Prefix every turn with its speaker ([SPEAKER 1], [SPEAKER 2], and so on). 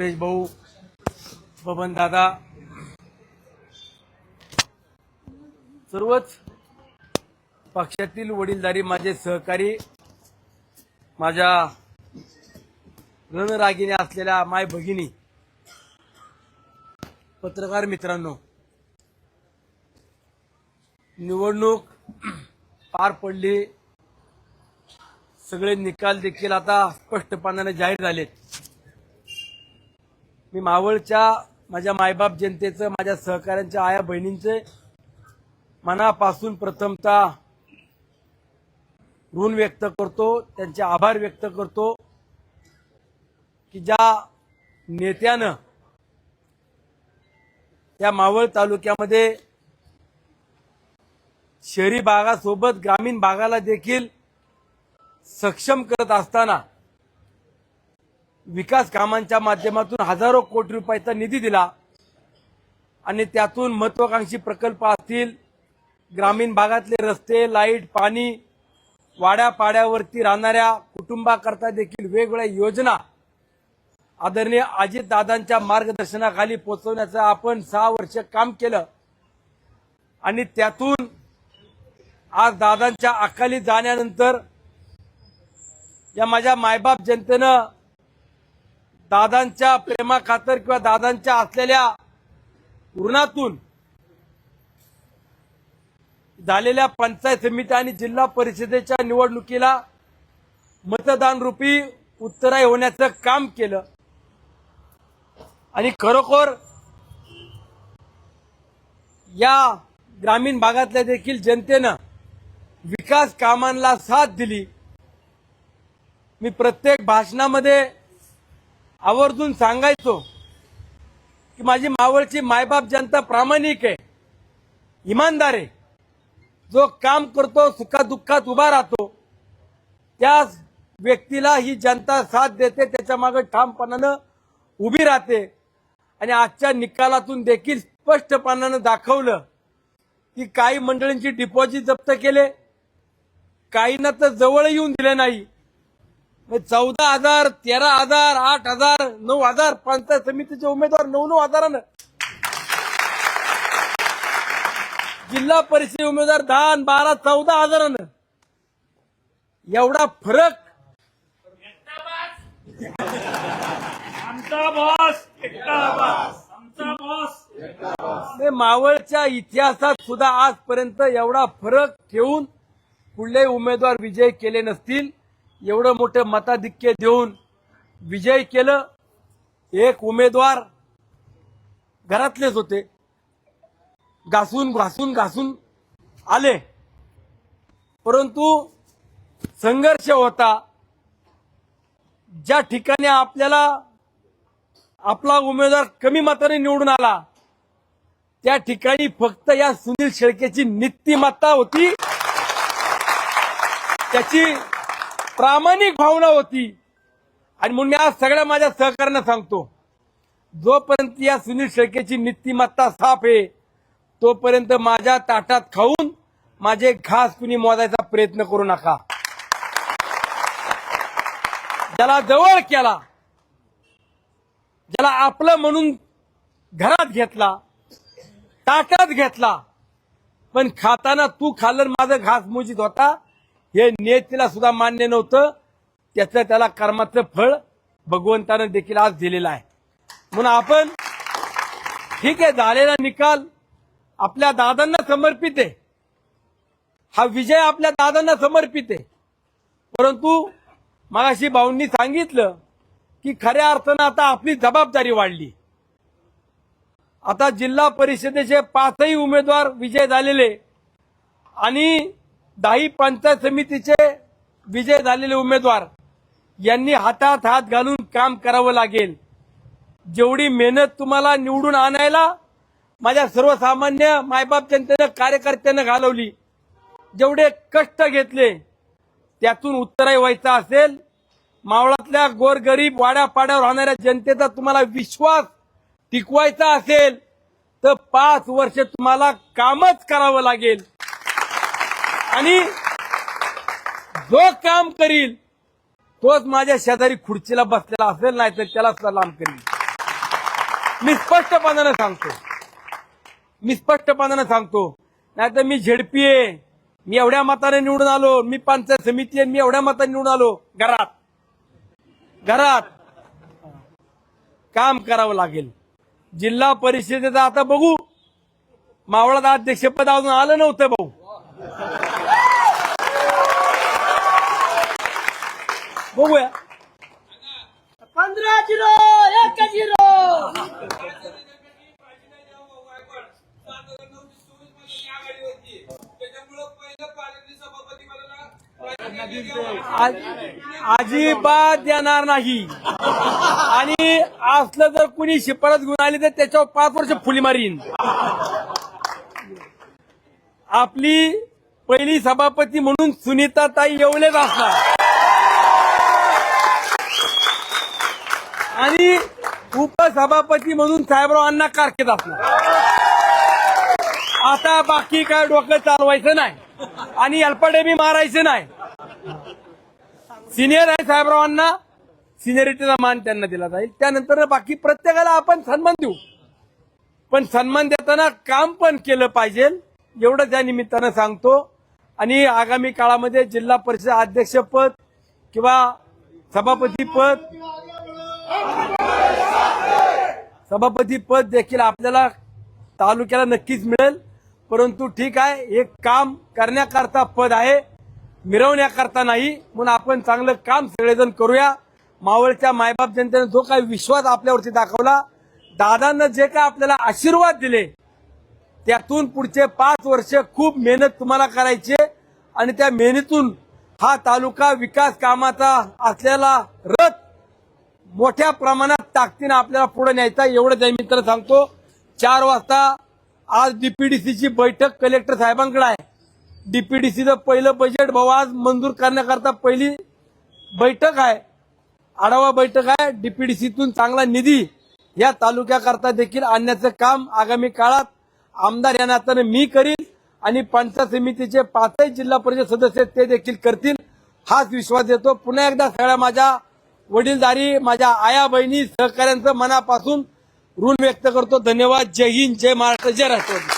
[SPEAKER 1] सुरेश भाऊ बबन दादा. सर्वच पक्षातील वडीलधारी माझे सहकारी माझ्या रणरागिने असलेल्या माय भगिनी पत्रकार मित्रांनो निवडणूक पार पडली. सगळे निकाल देखील आता स्पष्टपणाने जाहीर झालेत. मी मावळच्या माझ्या मायबाप जनतेचं माझ्या सहकाऱ्यांच्या आया बहिणींचे मनापासून प्रथमतः ऋण व्यक्त करतो त्यांचे आभार व्यक्त करतो की ज्या नेत्यानं या मावळ तालुक्यामध्ये शहरी भागासोबत ग्रामीण भागाला देखील सक्षम करत असताना विकास कामांच्या माध्यमातून हजारो कोटी रुपयाचा निधी दिला आणि त्यातून महत्वाकांक्षी प्रकल्प असतील ग्रामीण भागातले रस्ते लाइट पाणी वाड्यापाड्यावरती राहणाऱ्या कुटुंबाकरता देखील वेगवेगळ्या योजना आदरणीय अजितदादांच्या मार्गदर्शनाखाली पोचवण्याचं आपण सहा वर्ष काम केलं. आणि त्यातून आज दादांच्या अकाली जाण्यानंतर या माझ्या मायबाप जनतेनं दादांच्या प्रेमाखातर किंवा दादांच्या असलेल्या ऋणातून झालेल्या पंचायत समिती आणि जिल्हा परिषदेच्या निवडणुकीला मतदान रूपी उत्तराई होण्याचं काम केलं. आणि खरोखर या ग्रामीण भागातल्या देखील जनतेनं विकास कामांना साथ दिली. मी प्रत्येक भाषणामध्ये आवर्जून सांगायचो की माझी मावळची मायबाप जनता प्रामाणिक आहे इमानदार आहे. जो काम करतो सुखादुःखात उभा राहतो त्याच व्यक्तीला ही जनता साथ देते त्याच्यामागे ठामपणानं उभी राहते. आणि आजच्या निकालातून देखील स्पष्टपणानं दाखवलं की काही मंडळींची डिपॉझिट जप्त केले काहींना तर जवळ येऊन दिले नाही. चौदा हजार तेरा हजार आठ हजार नऊ हजार पंचायत समितीचे उमेदवार नऊ नऊ हजारानं. जिल्हा परिषद उमेदवार दहा बारा चौदा हजारानं. एवढा फरक.
[SPEAKER 2] आमचा बॉस आमचा बॉस.
[SPEAKER 1] ते मावळच्या इतिहासात सुद्धा आजपर्यंत एवढा फरक ठेवून कुठलेही उमेदवार विजय केले नसतील. एवढं मोठं मताधिक्य देऊन विजय केलं. एक उमेदवार घरातलेच होते. घासून घासून घासून आले. परंतु संघर्ष होता. ज्या ठिकाणी आपल्याला आपला उमेदवार कमी मताने निवडून आला त्या ठिकाणी फक्त या सुनील शेळकेची नीतिमत्ता होती. त्याची प्रामाणिक भावना होती. आणि म्हणून मी आज सगळ्या माझ्या सहकार्यांना सांगतो जोपर्यंत या सुनील शेळकेची नीतिमत्ता साफ आहे तोपर्यंत माझ्या ताटात खाऊन माझे घास कुणी मोजायचा प्रयत्न करू नका. ज्याला जवळ केला ज्याला आपलं म्हणून घरात घेतला ताटात घेतला पण खाताना तू खाल्लं माझं घास मोजित होता हे नेत्याला सुद्धा मान्य नव्हतं. त्याचं त्याला कर्माचं फळ भगवंतानं देखील आज दिलेलं आहे. म्हणून आपण ठीक आहे झालेला निकाल आपल्या दादांना समर्पित आहे. हा विजय आपल्या दादांना समर्पित आहे. परंतु मगाशी भाऊंनी सांगितलं की खऱ्या अर्थानं आता आपली जबाबदारी वाढली. आता जिल्हा परिषदेचे पाचही उमेदवार विजय झालेले आणि दाही पंचायत समितीचे विजय झालेले उमेदवार यांनी हातात हात घालून काम करावं लागेल. जेवढी मेहनत तुम्हाला निवडून आणायला माझ्या सर्वसामान्य मायबाप जनतेनं कार्यकर्त्यानं घालवली जेवढे कष्ट घेतले त्यातून उत्तराई व्हायचा असेल. मावळातल्या गोरगरीब वाड्यापाड्यावर राहणाऱ्या जनतेचा तुम्हाला विश्वास टिकवायचा असेल तर पाच वर्ष तुम्हाला कामच करावं लागेल. आणि जो काम करील तोच माझ्या शेजारी खुर्चीला बसलेला असेल नाही तर त्याला सुद्धा लांब करील मी स्पष्टपणानं सांगतो. मी स्पष्टपणानं सांगतो. नाही तर मी झेडपी आहे मी एवढ्या मताने निवडून आलो मी पंचायत समिती आहे मी एवढ्या मताने निवडून आलो घरात. घरात काम करावं लागेल. जिल्हा परिषदेचं आता बघू. मावळात अध्यक्षपद अजून आलं नव्हतं भाऊ. बघूया.
[SPEAKER 3] पंधरा झिरो एक झिरो.
[SPEAKER 1] अजिबात देणार नाही. आणि असलं जर कुणी शिफारस घेऊन आली तर त्याच्यावर पाच वर्ष फुली मारीन. आपली पहिली सभापती म्हणून सुनीताताई येवलेच असणार. आणि उपसभापती म्हणून साहेबराव अण्णा कारकेत असणार. आता बाकी काय डोकं चालवायचं नाही. आणि अल्पडेबी मारायचं नाही. सिनियर आहे साहेबरावांना सिनियरिटीचा मान त्यांना दिला जाईल. त्यानंतर बाकी प्रत्येकाला आपण सन्मान देऊ. पण सन्मान देताना काम पण केलं पाहिजे. एवढं त्या निमित्तानं सांगतो. आणि आगामी काळामध्ये जिल्हा परिषद अध्यक्षपद किंवा सभापतीपद सभापती पद देखील आपल्याला तालुक्याला नक्कीच मिळेल. परंतु ठीक आहे हे काम करण्याकरता पद आहे मिरवण्याकरता नाही. म्हणून आपण चांगलं काम सगळेजण करूया. मावळच्या मायबाप जनतेने जो काही विश्वास आपल्यावरती दाखवला दादांना जे काय आपल्याला आशीर्वाद दिले त्यातून पुढचे पाच वर्ष खूप मेहनत तुम्हाला करायची आणि त्या मेहनतीतून हा तालुका विकास कामाचा असलेला रथ मोठ्या प्रमाणात ताकदीनं आपल्याला पुढे न्यायचा एवढं त्या मित्र सांगतो चार वाजता आज डीपीडीसीची बैठक कलेक्टर साहेबांकडे आहे. डीपीडीसीचं पहिलं बजेट भाऊ आज मंजूर करण्याकरता पहिली बैठक आहे. आढावा बैठक आहे. डीपीडीसीतून चांगला निधी या तालुक्याकरता देखील आणण्याचं काम आगामी काळात आमदार या नात्यानं मी करीन आणि पंचायत समितीचे पाचही जिल्हा परिषद सदस्य ते देखील करतील हाच विश्वास देतो. पुन्हा एकदा सगळ्या माझ्या वडीलधारी माझ्या आया बहिणी सहकाऱ्यांचं मनापासून ऋण व्यक्त करतो. धन्यवाद. जय हिंद. जय महाराष्ट्र. जय राष्ट्रवादी.